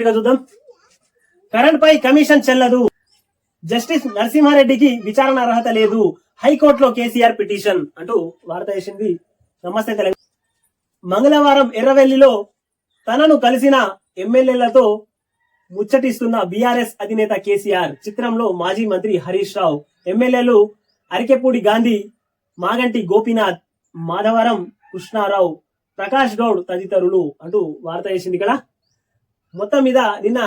ఇక చూద్దాం. కరెంట్ పై కమిషన్ చెల్లదు. జస్టిస్ నరసింహారెడ్డికి విచారణ అర్హత లేదు. హైకోర్టులో కేసీఆర్ పిటిషన్ అంటూ వార్త వేసింది నమస్తే తెలంగాణ మంగళవారం ఎర్రవెల్లిలో తనను కలిసిన ఎమ్మెల్యేలతో ముచ్చటిస్తున్న బీఆర్ఎస్ అధినేత కేసీఆర్. చిత్రంలో మాజీ మంత్రి హరీష్ రావు. ఎమ్మెల్యేలు అరికెపూడి గాంధీ మాగంటి గోపీనాథ్ మాధవరం కృష్ణారావు ప్రకాష్ గౌడ్ తదితరులు అంటూ వార్త వేసింది ఇక్కడ. మొత్తం మీద నిన్న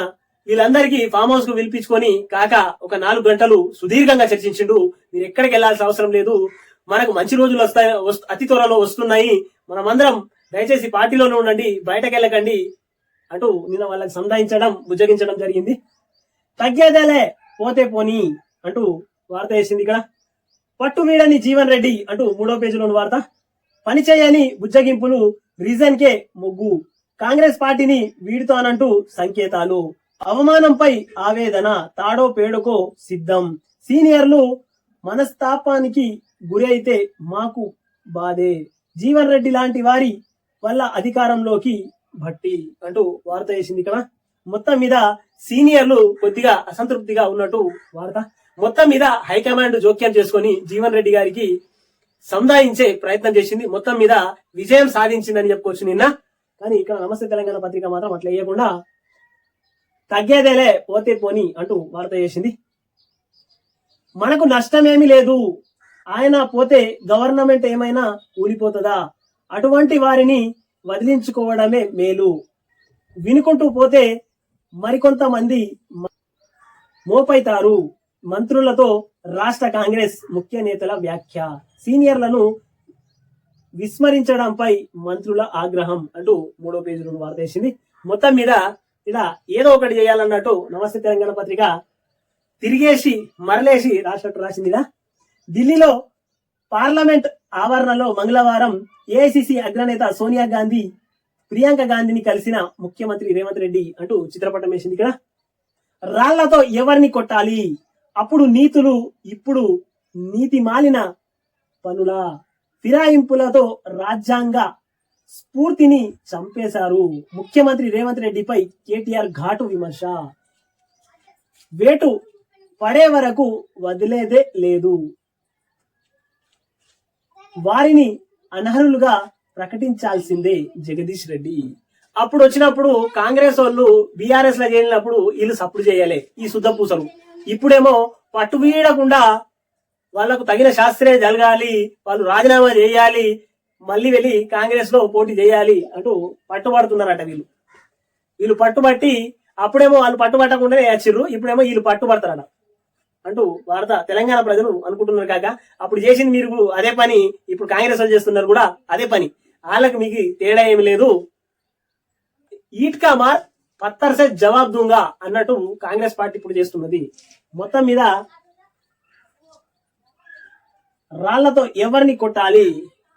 వీళ్ళందరికీ ఫామ్ హౌస్కు పిలిపించుకొని కాక ఒక నాలుగు గంటలు సుదీర్ఘంగా చర్చించిండు. మీరు ఎక్కడికి వెళ్ళాల్సిన అవసరం లేదు. మనకు మంచి రోజులు వస్తాయి అతి త్వరలో వస్తున్నాయి. మనమందరం దయచేసి పార్టీలోనే ఉండండి బయటకు వెళ్ళకండి అంటూ నిన్న వాళ్ళకి సంధాయించడం బుజ్జగించడం జరిగింది. తగ్గేదేలే పోతే పోని అంటూ వార్త వేసింది ఇక్కడ. పట్టు వీడని జీవన్ రెడ్డి అంటూ మూడో పేజీలోని వార్త. పనిచేయని బుజ్జగింపులు రీజన్ కే మొగ్గు. కాంగ్రెస్ పార్టీని వీడుతానంటూ సంకేతాలు. అవమానంపై ఆవేదన తాడో పేడకో సిద్ధం. సీనియర్లు మనస్తాపానికి గురి అయితే మాకు బాధే. జీవన్ రెడ్డి లాంటి వారి వల్ల అధికారంలోకి భట్టి అంటూ వార్త వేసింది ఇక్కడ మొత్తం మీద సీనియర్లు కొద్దిగా అసంతృప్తిగా ఉన్నట్టు వార్త. మొత్తం మీద హైకమాండ్ జోక్యం చేసుకొని జీవన్ రెడ్డి గారికి సంధాయించే ప్రయత్నం చేసింది. మొత్తం మీద విజయం సాధించిందని చెప్పుకోవచ్చు నిన్న. కానీ ఇక్కడ నమస్తే తెలంగాణ పత్రిక మాత్రం అట్లా వేయకుండా తగ్గేదేలే పోతే పోని అంటూ వార్త చేసింది. మనకు నష్టమేమీ లేదు. ఆయన పోతే గవర్నమెంట్ ఏమైనా కూలిపోతుందా అటువంటి వారిని వదిలించుకోవడమే మేలు. వినుకుంటూ పోతే మరికొంతమంది మోపైతారు. మంత్రులతో రాష్ట్ర కాంగ్రెస్ ముఖ్య నేతల వ్యాఖ్య. సీనియర్లను విస్మరించడంపై మంత్రుల ఆగ్రహం అంటూ మూడో పేజీలో వార్త వేసింది మొత్తం మీద ఇలా ఏదో ఒకటి చేయాలన్నట్టు నమస్తే తెలంగాణ పత్రిక తిరిగేసి మరలేసి రాసినట్టు రాసింది ఇలా. ఢిల్లీలో పార్లమెంట్ ఆవరణలో మంగళవారం ఏఐసిసి అగ్రనేత సోనియా గాంధీ ప్రియాంక గాంధీని కలిసిన ముఖ్యమంత్రి రేవంత్ రెడ్డి అంటూ చిత్రపటం వేసింది ఇక్కడ. రాళ్ళతో ఎవరిని కొట్టాలి? అప్పుడు నీతులు ఇప్పుడు నీతి మాలిన పనుల? ఫిరాయింపులతో రాజ్యాంగ స్ఫూర్తిని చంపేశారు. ముఖ్యమంత్రి రేవంత్ రెడ్డిపై కేటీఆర్ ఘాటు విమర్శ. వేటు పడే వరకు వదిలేదే లేదు. వారిని అనర్హులుగా ప్రకటించాల్సిందే జగదీష్ రెడ్డి. అప్పుడు వచ్చినప్పుడు కాంగ్రెస్ వాళ్ళు బీఆర్ఎస్లో చేరినప్పుడు వీళ్ళు సప్పుడు చేయాలి ఈ శుద్ధ పూసలు. ఇప్పుడేమో పట్టు వీడకుండా వాళ్ళకు తగిన శాస్త్రే జరగాలి వాళ్ళు రాజీనామా చేయాలి మళ్ళీ వెళ్ళి కాంగ్రెస్లో పోటీ చేయాలి అంటూ పట్టుబడుతున్నారట వీళ్ళు. వీళ్ళు పట్టుబట్టి అప్పుడేమో వాళ్ళు పట్టుబట్టకుండానే వచ్చిర్రు ఇప్పుడేమో వీళ్ళు పట్టుబడతారట అంటూ వార్త తెలంగాణ ప్రజలు అనుకుంటున్నారు కాక అప్పుడు చేసింది మీరు అదే పని ఇప్పుడు కాంగ్రెస్ వాళ్ళు చేస్తున్నారు కూడా అదే పని. వాళ్ళకి మీకు తేడా ఏమి లేదు. ఈట్కా మార్ పత్తర్ సే జవాబ్ దూంగా అన్నట్టు కాంగ్రెస్ పార్టీ ఇప్పుడు చేస్తున్నది. మొత్తం మీద రాళ్ళతో ఎవరిని కొట్టాలి?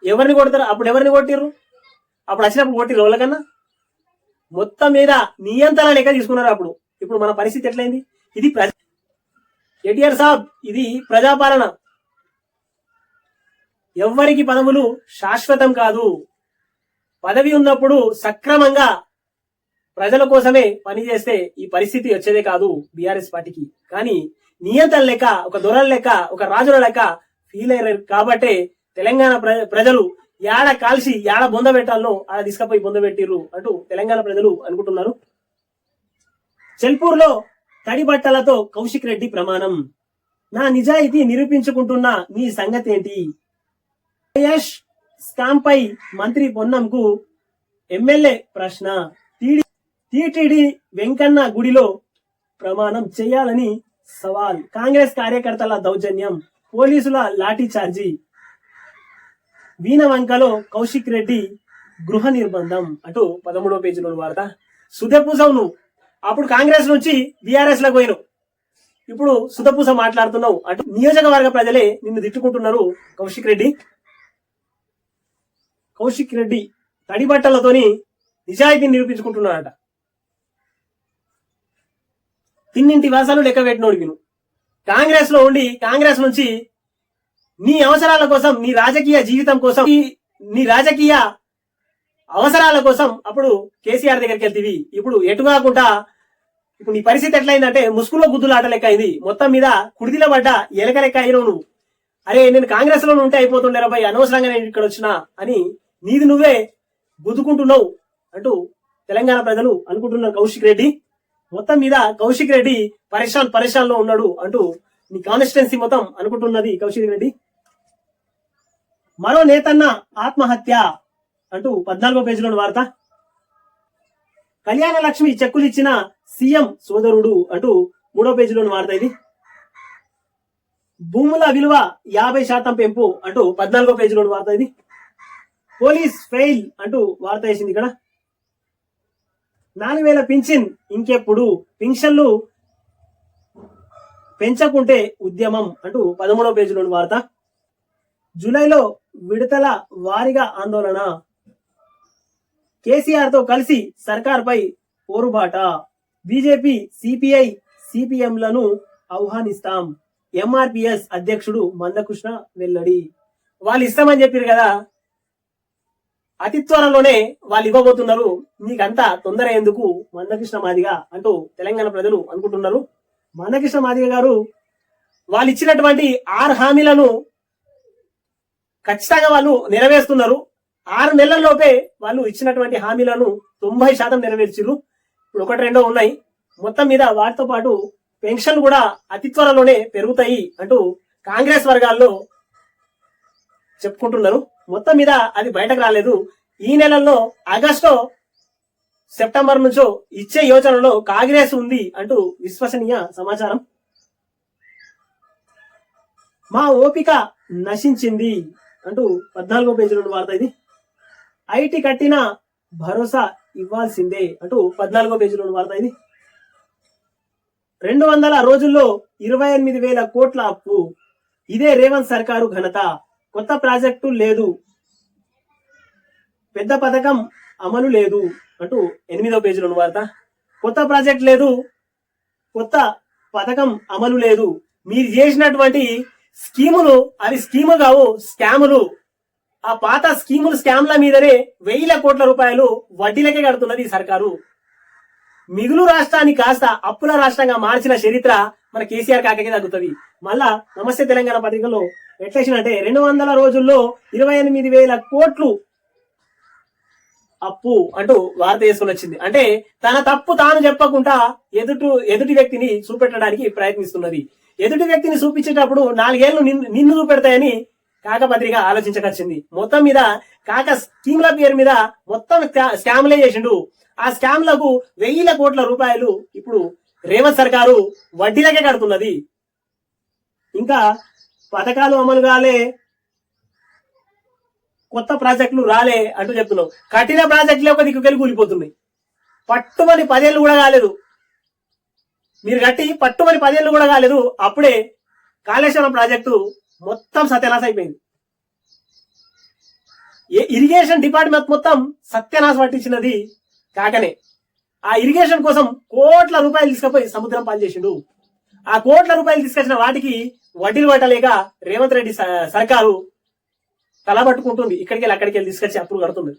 ఎవరిని కొడతారు? అప్పుడు ఎవరిని కొట్టిర్రు? అప్పుడు వచ్చినప్పుడు కొట్టిర్రు వాళ్ళకన్నా మొత్తం మీద నియంత్రణ లెక్క తీసుకున్నారు అప్పుడు? ఇప్పుడు మన పరిస్థితి ఎట్లయింది? ఇది ప్రజ కేటీఆర్ సాబ్ ఇది ప్రజాపాలన. ఎవ్వరికి పదవులు శాశ్వతం కాదు. పదవి ఉన్నప్పుడు సక్రమంగా ప్రజల కోసమే పనిచేస్తే ఈ పరిస్థితి వచ్చేదే కాదు బీఆర్ఎస్ పార్టీకి. కానీ నియంత్రణ లెక్క ఒక దొరల లెక్క ఒక రాజుల లెక్క ఫీల్ అయ్యారు. కాబట్టే తెలంగాణ ప్ర- ప్రజలు యాడ కాల్చి యాడ బొంద పెట్టాలనో ఆడ తీసుకపోయి బొంద పెట్టిర్రు అంటూ తెలంగాణ ప్రజలు అనుకుంటున్నారు. చెల్పూర్లో తడి బట్టలతో కౌశిక్ రెడ్డి ప్రమాణం. నా నిజాయితీ నిరూపించుకుంటున్న మీ సంగతి ఏంటి యష్ స్కామ్ పై మంత్రి పొన్నంకు ఎమ్మెల్యే ప్రశ్న. టిటిడి వెంకన్న గుడిలో ప్రమాణం చేయాలని సవాల్. కాంగ్రెస్ కార్యకర్తల దౌర్జన్యం. పోలీసుల లాఠీ చార్జీ. వీణవంకలో కౌశిక్ రెడ్డి గృహ నిర్బంధం. అటు పదమూడవ పేజీలో వార్త. సుధపూసవు నువ్వు అప్పుడు కాంగ్రెస్ నుంచి బీఆర్ఎస్లకు పోయినావు. ఇప్పుడు సుధపూస మాట్లాడుతున్నావు. అటు నియోజకవర్గ ప్రజలే నిన్ను తిట్టుకుంటున్నారు కౌశిక్ రెడ్డి. కౌశిక్ రెడ్డి తడి బట్టలతోని నిజాయితీని నిరూపించుకుంటున్నాడట. తిన్నింటి వాసాలు లెక్క పెట్టినోడికి నువ్వు. కాంగ్రెస్లో ఉండి కాంగ్రెస్ నుంచి నీ అవసరాల కోసం నీ రాజకీయ జీవితం కోసం నీ రాజకీయ అవసరాల కోసం అప్పుడు కేసీఆర్ దగ్గరికి వెళ్తీవి. ఇప్పుడు ఎటు కాకుండా ఇప్పుడు నీ పరిస్థితి ఎట్లయిందంటే ముసుగులో గుద్దులు లెక్క అయింది మొత్తం మీద కుడిదిలో పడ్డ ఎలక లెక్క అయినావు నువ్వు అరే నేను కాంగ్రెస్లో ఉంటే అయిపోతుండే రాబాయ్ అనవసరంగా నేను ఇక్కడ వచ్చినా అని నీది నువ్వే గుద్దుకుంటున్నావు అంటూ తెలంగాణ ప్రజలు అనుకుంటున్నారు కౌశిక్ రెడ్డి. మొత్తం మీద కౌశిక్ రెడ్డి పరేషాన్ పరేషాన్లో ఉన్నాడు అంటూ నీ కాన్స్టిట్యున్సీ మొత్తం అనుకుంటున్నది కౌశిక్ రెడ్డి. మరో నేతన్న ఆత్మహత్య అంటూ పద్నాలుగో పేజీలోని వార్త. కళ్యాణ లక్ష్మి చెక్కులు ఇచ్చిన సీఎం సోదరుడు అంటూ మూడో పేజీలోని వార్త ఇది. భూముల విలువ యాభై శాతం పెంపు అంటూ పద్నాలుగో పేజీలోని వార్త ఇది. పోలీస్ ఫెయిల్ అంటూ వార్త వేసింది ఇక్కడ. నాలుగు వేల పింఛన్ ఇంకెప్పుడు? పింఛన్లు పెంచకుంటే ఉద్యమం అంటూ పదమూడవ పేజీలోని వార్త. జూలైలో విడతల వారిగా ఆందోళన. కేసీఆర్తో కలిసి సర్కార్ పై పోరుబాట. బీజేపీ సిపిఐ సిపిఎంలను ఆహ్వానిస్తాం. ఎంఆర్పిఎస్ అధ్యక్షుడు మందకృష్ణ వెల్లడి. వాళ్ళు ఇస్తామని చెప్పారు కదా? అతి త్వరలోనే వాళ్ళు ఇవ్వబోతున్నారు. నీకంతా తొందర ఎందుకు మందకృష్ణ మాదిగ అంటూ తెలంగాణ ప్రజలు అనుకుంటున్నారు. మందకృష్ణ మాదిగ గారు వాళ్ళు ఇచ్చినటువంటి ఆరు హామీలను ఖచ్చితంగా వాళ్ళు నెరవేరుస్తున్నారు. ఆరు నెలల్లోపే వాళ్ళు ఇచ్చినటువంటి హామీలను తొంభై శాతం నెరవేర్చిరు ఇప్పుడు ఒకటి రెండో ఉన్నాయి. మొత్తం మీద వాటితో పాటు పెన్షన్ కూడా అతి త్వరలోనే పెరుగుతాయి అంటూ కాంగ్రెస్ వర్గాల్లో చెప్పుకుంటున్నారు. మొత్తం మీద అది బయటకు రాలేదు. ఈ నెలల్లో ఆగస్టు సెప్టెంబర్ నుంచో ఇచ్చే యోచనలో కాంగ్రెస్ ఉంది అంటూ విశ్వసనీయ సమాచారం. మా ఓపిక నశించింది అంటూ పద్నాలుగో పేజీలో వార్త ఇది. ఐటీ కట్టిన భరోసా ఇవ్వాల్సిందే అంటూ పద్నాలుగో పేజీలో వార్త ఇది. రెండు వందల రోజుల్లో ఇరవై ఎనిమిది వేల కోట్ల అప్పు. ఇదే రేవంత్ సర్కారు ఘనత. కొత్త ప్రాజెక్టు లేదు. పెద్ద పథకం అమలు లేదు అంటూ ఎనిమిదో పేజీలో వార్త. కొత్త ప్రాజెక్ట్ లేదు కొత్త పథకం అమలు లేదు. మీరు చేసినటువంటి స్కీములు అవి స్కీములు కావు స్కాములు. ఆ పాత స్కీములు స్కామ్ల మీదనే వెయ్యిల కోట్ల రూపాయలు వడ్డీలకే కడుతున్నది ఈ సర్కారు. మిగులు రాష్ట్రాన్ని కాస్త అప్పుల రాష్ట్రంగా మార్చిన చరిత్ర మన కేసీఆర్ కాకకే తగ్గుతుంది. మళ్ళా నమస్తే తెలంగాణ పత్రికలో ఎట్లేసినంటే రెండు వందల రోజుల్లో ఇరవై ఎనిమిది వేల కోట్లు అప్పు అంటూ వార్త వేసుకుని వచ్చింది. అంటే తన తప్పు తాను చెప్పకుండా ఎదుటి ఎదుటి వ్యక్తిని చూపెట్టడానికి ప్రయత్నిస్తున్నది. ఎదుటి వ్యక్తిని చూపించేటప్పుడు నాలుగేళ్ళు నిన్ను నిన్ను చూపెడతాయని కాక పత్రిక ఆలోచించకొచ్చింది మొత్తం మీద కాక స్కీమ్ల పేరు మీద మొత్తం స్కామ్లే చేసిండు. ఆ స్కామ్లకు వెయ్యిల కోట్ల రూపాయలు ఇప్పుడు రేవంత్ సర్కారు వడ్డీలకే కడుతున్నది. ఇంకా పథకాలు అమలు కాలే కొత్త ప్రాజెక్టులు రాలే అంటూ చెప్తున్నావు కఠిన ప్రాజెక్టులే ఒక దిక్కుకెళ్ళి కూలిపోతున్నాయి. పట్టుమని పదేళ్ళు కూడా కాలేదు. మీరు కట్టి పట్టుమని పదేళ్ళు కూడా కాలేదు. అప్పుడే కాళేశ్వరం ప్రాజెక్టు మొత్తం సత్యనాశ అయిపోయింది. ఏ- ఇరిగేషన్ డిపార్ట్మెంట్ మొత్తం సత్యనాశ పట్టించినది కాకనే. ఆ ఇరిగేషన్ కోసం కోట్ల రూపాయలు తీసుకుపోయి సముద్రం పనిచేసిండు ఆ కోట్ల రూపాయలు తీసుకొచ్చిన వాటికి వడ్డీలు పట్టలేక రేవంత్ రెడ్డి సర్కారు తలబట్టుకుంటుంది ఇక్కడికి వెళ్ళి అక్కడికి వెళ్ళి తీసుకొచ్చి అప్పులు కడుతుంది.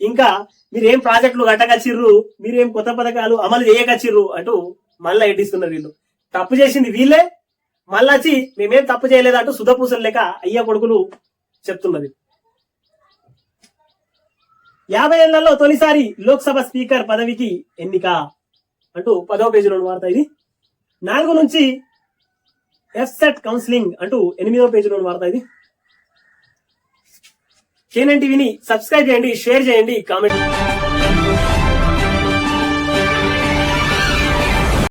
ఇంకా మీరేం ప్రాజెక్టులు కట్టకచ్చిర్రు మీరేం కొత్త పథకాలు అమలు చేయకచ్చిర్రు అంటూ మళ్ళా ఎడ్డిస్తున్నారు వీళ్ళు. తప్పు చేసింది వీళ్ళే మళ్ళా వచ్చి మేమేం తప్పు చేయలేదంటూ సుధపూసలు లేక అయ్య కొడుకులు చెప్తున్నది. యాభై ఏళ్ళలో తొలిసారి లోక్సభ స్పీకర్ పదవికి ఎన్నిక అంటూ పదవ పేజీలో వార్త ఇది. నాలుగు నుంచి ఎఫ్సెట్ కౌన్సిలింగ్ అంటూ ఎనిమిదో పేజీలో వార్త ఇది. కేనన్ సబ్స్క్రైబ్ చేయండి షేర్ చేయండి కామెంట్